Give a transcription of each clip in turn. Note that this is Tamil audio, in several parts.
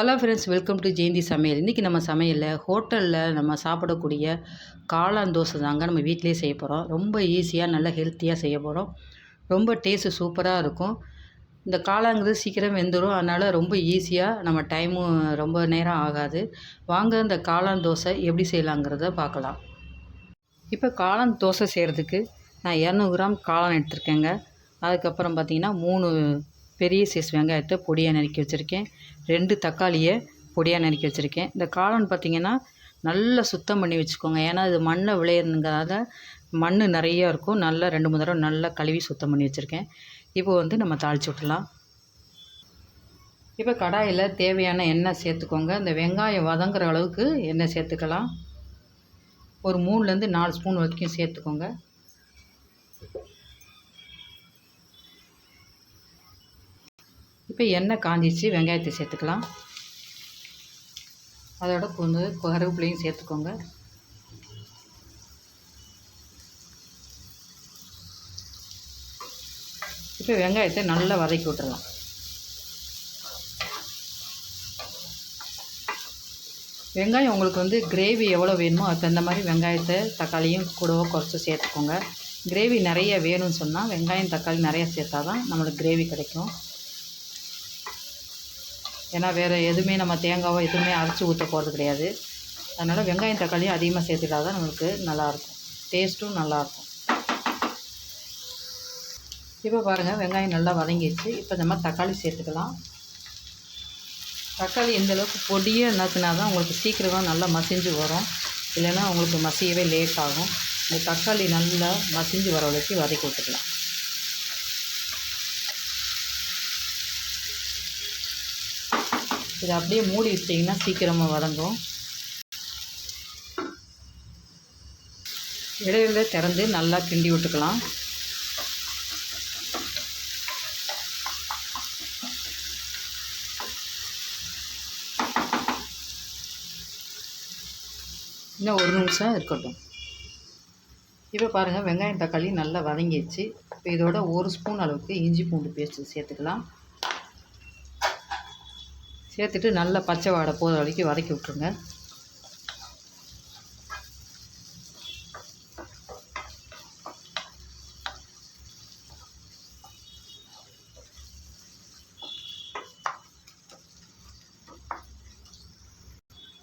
Hello friends welcome to Jayanthi சமையல் இன்றைக்கி நம்ம சமையலில் ஹோட்டலில் நம்ம சாப்பிடக்கூடிய காளான் தோசை தாங்க நம்ம வீட்டிலேயே செய்ய போகிறோம் ரொம்ப ஈஸியாக நல்லா ஹெல்த்தியாக செய்ய போகிறோம் ரொம்ப டேஸ்ட்டு சூப்பராக இருக்கும். இந்த காளாங்கிறது சீக்கிரம் வெந்துடும் அதனால் ரொம்ப ஈஸியாக நம்ம டைமும் ரொம்ப நேரம் ஆகாது. வாங்க இந்த காளான் தோசை எப்படி செய்யலாங்கிறத பார்க்கலாம். இப்போ காளான் தோசை செய்கிறதுக்கு நான் இரநூறு கிராம் காளான் எடுத்திருக்கேங்க. அதுக்கப்புறம் பார்த்திங்கன்னா மூணு பெரிய சைஸ் வெங்காயத்தை பொடியாக நறுக்கி வச்சுருக்கேன். ரெண்டு தக்காளியை பொடியாக நறுக்கி வச்சுருக்கேன். இந்த காளான் பார்த்திங்கன்னா நல்லா சுத்தம் பண்ணி வச்சுக்கோங்க. ஏன்னா இது மண்ணை விளையிறதுங்கிறதால மண் நிறையா இருக்கும். நல்லா ரெண்டு மூணு தடவை நல்லா கழுவி சுத்தம் பண்ணி வச்சுருக்கேன். இப்போ வந்து நம்ம தாளித்து விட்டுலாம் இப்போ கடாயில் தேவையான எண்ணெய் சேர்த்துக்கோங்க. இந்த வெங்காயம் வதங்குற அளவுக்கு எண்ணெய் சேர்த்துக்கலாம். ஒரு மூணுலேருந்து நாலு ஸ்பூன் வரைக்கும் சேர்த்துக்கோங்க. இப்போ எண்ணெய் காஞ்சிச்சு வெங்காயத்தை சேர்த்துக்கலாம். அதோட கொஞ்சம் கருவேப்பிலையும் சேர்த்துக்கோங்க. இப்போ வெங்காயத்தை நல்லா வதக்கி விட்டுறலாம். வெங்காயம் உங்களுக்கு வந்து கிரேவி எவ்வளோ வேணுமோ அது தகுந்த மாதிரி வெங்காயத்தை தக்காளியும் கூடவோ குறைச்சி சேர்த்துக்கோங்க. கிரேவி நிறைய வேணும்னு சொன்னால் வெங்காயம் தக்காளி நிறைய சேர்த்தா தான் நம்மளுக்கு கிரேவி கிடைக்கும். ஏன்னா வேறு எதுவுமே நம்ம தேங்காவோ எதுவுமே அரைச்சி ஊற்ற போகிறது கிடையாது. அதனால் வெங்காயம் தக்காளியும் அதிகமாக சேர்த்துட்டா தான் நம்மளுக்கு நல்லாயிருக்கும். டேஸ்ட்டும் நல்லாயிருக்கும். இப்போ பாருங்கள் வெங்காயம் நல்லா வதங்கிடுச்சு இப்போ நம்ம தக்காளி சேர்த்துக்கலாம். தக்காளி எந்த அளவுக்கு பொடியாக நறுக்குனா தான் உங்களுக்கு சீக்கிரமாக நல்லா மசிஞ்சு வரும். இல்லைன்னா உங்களுக்கு மசியவே லேட் ஆகும். இந்த தக்காளி நல்லா மசிஞ்சு வர வரைக்கும் வதக்கி விட்டுக்கலாம். இதை அப்படியே மூடி வச்சிட்டிங்கன்னா சீக்கிரமாக வதங்கும். இடையில திறந்து நல்லா கிண்டி விட்டுக்கலாம். இன்னும் ஒரு நிமிஷம் இருக்கட்டும். இப்போ பாருங்கள் வெங்காயம் தக்காளி நல்லா வதங்கிடுச்சு. இப்போ இதோட ஒரு ஸ்பூன் அளவுக்கு இஞ்சி பூண்டு பேஸ்ட்டு சேர்த்துக்கலாம். சேர்த்துட்டு நல்லா பச்சை வாடை போகிற வரைக்கும் வதக்கி விட்ருங்க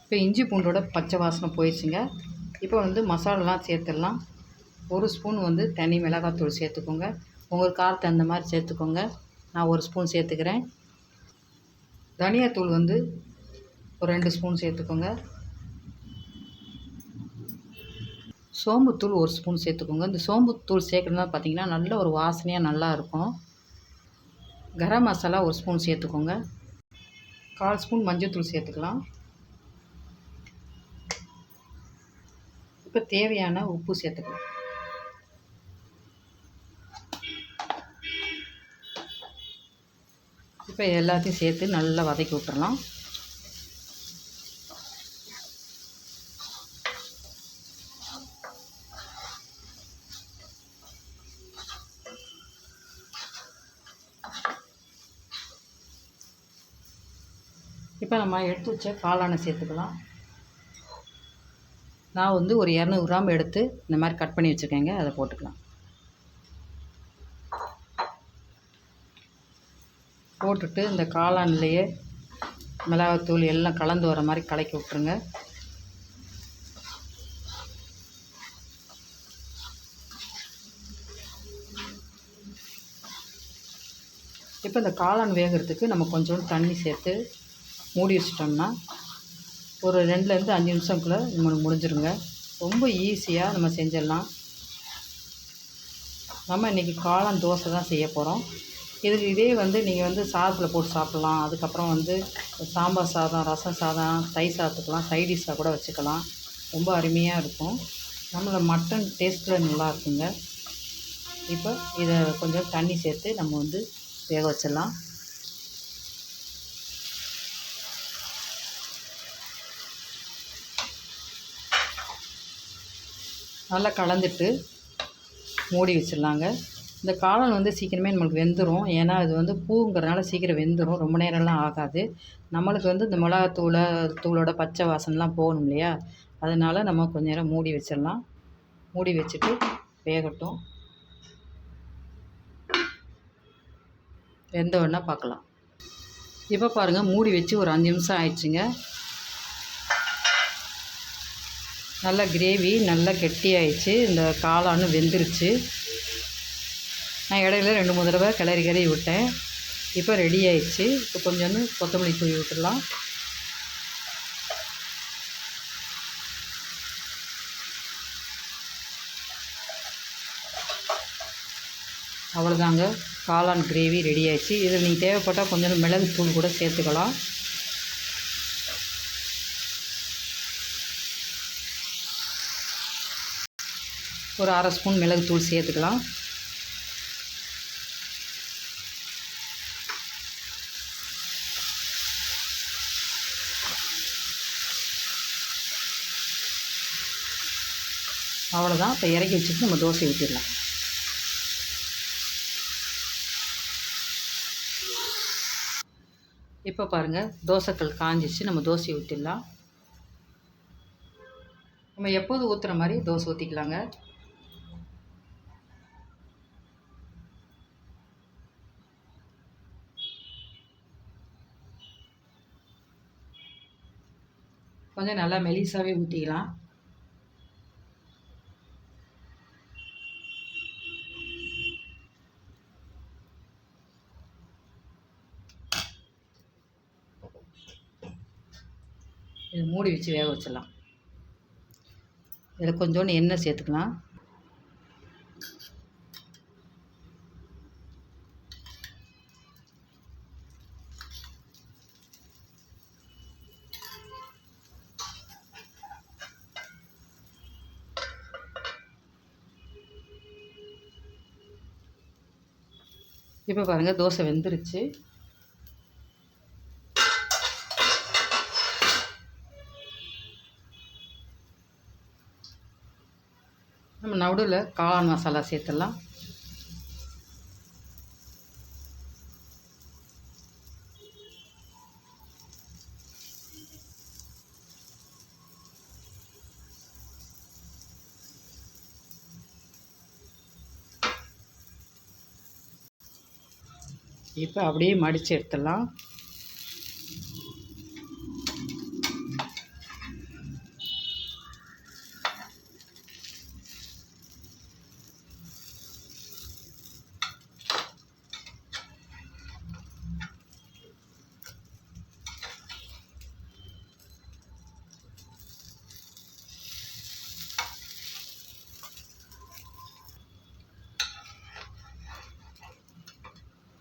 இப்போ இஞ்சி பூண்டோட பச்சை வாசனை போயிடுச்சுங்க. இப்போ வந்து மசாலாலாம் சேர்த்துடலாம். ஒரு ஸ்பூன் வந்து தனி மிளகாத்தூள் சேர்த்துக்கோங்க. உங்களுக்கு காரத்தை அந்த மாதிரி சேர்த்துக்கோங்க. நான் ஒரு ஸ்பூன் சேர்த்துக்கிறேன். தனியாத்தூள் வந்து ஒரு ரெண்டு ஸ்பூன் சேர்த்துக்கோங்க. சோம்புத்தூள் ஒரு ஸ்பூன் சேர்த்துக்கோங்க. இந்த சோம்புத்தூள் சேர்க்குறதுனால பார்த்திங்கன்னா நல்ல ஒரு வாசனையாக நல்லா இருக்கும். கரம் மசாலா ஒரு ஸ்பூன் சேர்த்துக்கோங்க. கால் ஸ்பூன் மஞ்சள்தூள் சேர்த்துக்கலாம். இப்போ தேவையான உப்பு சேர்த்துக்கலாம். இப்போ எல்லாத்தையும் சேர்த்து நல்லா வதக்கி விட்டுறலாம். இப்போ நம்ம எடுத்து வச்ச காளானை சேர்த்துக்கலாம். நான் வந்து ஒரு இரநூறு கிராம் எடுத்து இந்த மாதிரி கட் பண்ணி வச்சுருக்கேங்க அதை போட்டுக்கலாம். போட்டுட்டு இந்த காளான்லேயே மிளகாத்தூள் எல்லாம் கலந்து வர மாதிரி கலக்கி விட்ருங்க இப்போ இந்த காளான் வேகிறதுக்கு நம்ம கொஞ்சோண்டு தண்ணி சேர்த்து மூடி வச்சிட்டோம்னா ஒரு ரெண்டுலேருந்து அஞ்சு நிமிஷம்குள்ளே நம்மளுக்கு முடிஞ்சிருங்க. ரொம்ப ஈஸியாக நம்ம செஞ்சிடலாம். நம்ம இன்றைக்கி காளான் தோசை தான் செய்ய போகிறோம் இதுக்கு இதே வந்து நீங்கள் வந்து சாதத்தில் போட்டு சாப்பிட்லாம். அதுக்கப்புறம் வந்து சாம்பார் சாதம் ரசம் சாதம் தயிர் சாதத்துக்கெலாம் சைடிஷாக கூட வச்சுக்கலாம். ரொம்ப அருமையாக இருக்கும். நம்மளை மட்டன் டேஸ்ட்டில் நல்லா இருக்குங்க. இப்போ இதை கொஞ்சம் தண்ணி சேர்த்து நம்ம வந்து வேக வச்சிடலாம். நல்லா கலந்துட்டு மூடி வச்சிடலாங்க. இந்த காளான் வந்து சீக்கிரமே நம்மளுக்கு வெந்துடும் ஏன்னா இது வந்து பூங்கிறதுனால சீக்கிரம் வெந்துடும் ரொம்ப நேரம்லாம் ஆகாது. நம்மளுக்கு வந்து இந்த மிளகாத்தூளை தூளோட பச்சை வாசனைலாம் போகணும் இல்லையா? அதனால் நம்ம கொஞ்ச நேரம் மூடி வச்சிடலாம். மூடி வச்சுட்டு வேகட்டும். வெந்த உடனே பார்க்கலாம். இப்போ பாருங்கள் மூடி வச்சு ஒரு அஞ்சு நிமிஷம் ஆயிடுச்சுங்க. நல்லா கிரேவி நல்லா கெட்டியாயிடுச்சு. இந்த காளான்னு வெந்துருச்சு. நான் இடையில ரெண்டு மூணு தடவை கிளறி கிளறி விட்டேன். இப்போ ரெடி ஆயிடுச்சு. இப்போ கொஞ்சோண்டு கொத்தமல்லி தூவி விட்டுடலாம். அவ்வளோதாங்க. காளான் கிரேவி ரெடி ஆயிடுச்சு. இதில் நீங்கள் தேவைப்பட்டால் கொஞ்சம் மிளகு தூள் கூட சேர்த்துக்கலாம். ஒரு அரை ஸ்பூன் மிளகு தூள் சேர்த்துக்கலாம். அவ்வளோதான் இப்போ இறக்கி வச்சுட்டு நம்ம தோசை ஊற்றிடலாம் இப்போ பாருங்கள் தோசைக்கல் காஞ்சிச்சு நம்ம தோசை ஊற்றிடலாம் நம்ம எப்போது ஊற்றுற மாதிரி தோசை ஊற்றிக்கலாங்க கொஞ்சம் நல்லா மெலிசாகவே ஊற்றிக்கலாம் இது மூடி வச்சு வேக வச்சிடலாம். இதில் கொஞ்சோண்டு எண்ணெய் சேர்த்துக்கலாம். இப்போ பாருங்கள் தோசை வெந்துருச்சு. நம்ம நடுவில் காளான் மசாலா சேர்த்துடலாம். இப்போ அப்படியே மடித்து எடுத்துடலாம்.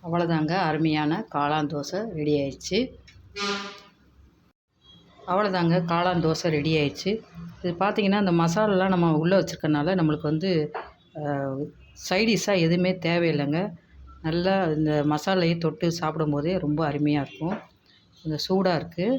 அவ்வளோதாங்க. அருமையான காளான் தோசை ரெடி ஆயிடுச்சு. அவ்வளோதாங்க காளான் தோசை ரெடி ஆயிடுச்சு. இது பார்த்திங்கன்னா அந்த மசாலாலாம் நம்ம உள்ளே வச்சுருக்கனால நம்மளுக்கு வந்து சைடிஷ்ஷாக எதுவுமே தேவையில்லைங்க. நல்லா இந்த மசாலையை தொட்டு சாப்பிடும்போதே ரொம்ப அருமையாக இருக்கும். கொஞ்சம் சூடாக இருக்குது